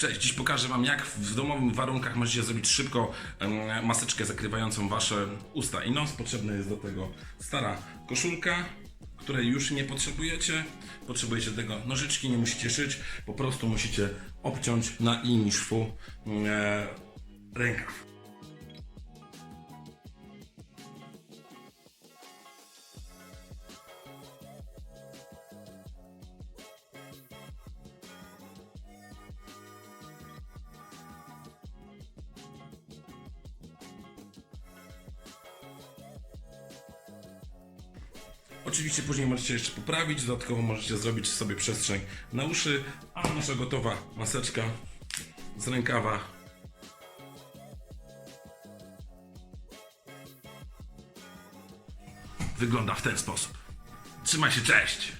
Cześć, dziś pokażę Wam jak w domowych warunkach możecie zrobić szybko maseczkę zakrywającą Wasze usta i nos. Potrzebna jest do tego stara koszulka, której już nie potrzebujecie. Potrzebujecie tego nożyczki, nie musicie szyć, po prostu musicie obciąć na linii szwu e, rękaw. Oczywiście później możecie jeszcze poprawić, dodatkowo możecie zrobić sobie przestrzeń na uszy, a nasza gotowa maseczka z rękawa wygląda w ten sposób. Trzymaj się, cześć!